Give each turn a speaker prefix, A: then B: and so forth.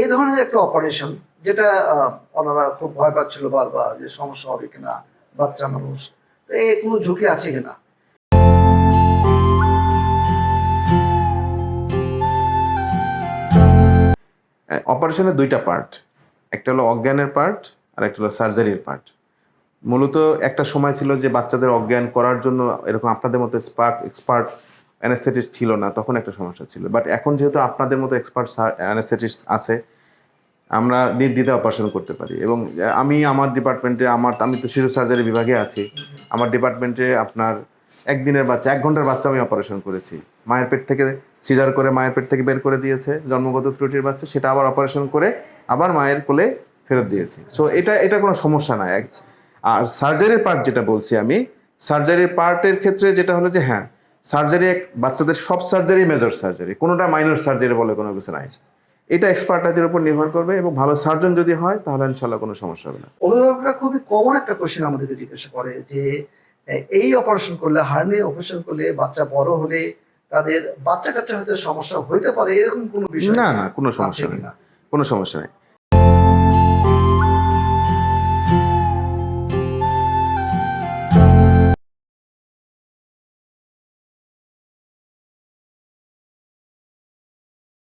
A: এই ধরনের একটা অপারেশন যেটা ওনারা খুব ভয় পাচ্ছিল বারবার যে সমস্যা হবে কিনা, বাচ্চা মানুষ। এই কোনো ঝুঁকি আছে কিনা?
B: অপারেশনের দুইটা পার্ট একটা হলো অজ্ঞানের পার্ট আর একটা হলো সার্জারির পার্ট মূলত একটা সময় ছিল যে বাচ্চাদের অজ্ঞান করার জন্য এরকম আপনাদের মতো স্পার্ক এক্সপার্ট অ্যানাস্থেটিস্ট ছিল না, তখন একটা সমস্যা ছিল। বাট এখন যেহেতু আপনাদের মতো এক্সপার্ট অ্যানাস্থেটিস্ট আছে, আমরা নির্দ্বিধা অপারেশন করতে পারি। এবং আমি আমার ডিপার্টমেন্টে আমার, আমি তো শিশু সার্জারি বিভাগে আছি। আমার ডিপার্টমেন্টে আপনার একদিনের বাচ্চা, এক ঘণ্টার বাচ্চা আমি অপারেশন করেছি। মায়ের পেট থেকে সিজার করে মায়ের পেট থেকে বের করে দিয়েছে, জন্মগত ত্রুটির বাচ্চা, সেটা আবার অপারেশন করে আবার মায়ের কোলে ফেরত দিয়েছি। সো এটা এটা কোনো সমস্যা এক আর সার্জারির পার্ট যেটা বলছি আমি সার্জারির পার্টের ক্ষেত্রে যেটা হলো যে হ্যাঁ সার্জারি এক বাচ্চাদের সব সার্জারি মেজর সার্জারি কোনোটা মাইনর সার্জারি বলে কোনো কিছু নাই। এটা এক্সপার্টাইজের উপর নির্ভর করবে এবং ভালো সার্জন যদি হয় তাহলে ইনশাল্লাহ কোনো সমস্যা হবে না।
A: অভিভাবকরা খুবই কমন একটা কোশ্চেন আমাদেরকে জিজ্ঞাসা করে যে এই অপারেশন করলে হার্নি অপারেশন করলে বাচ্চা বড় হলে তাদের বাচ্চা কাচ্চা হয়তো সমস্যা হইতে পারে এরকম কোনো বিষয়
B: না না কোনো সমস্যা নেই।
A: কিনা?
B: কোনো সমস্যা নেই।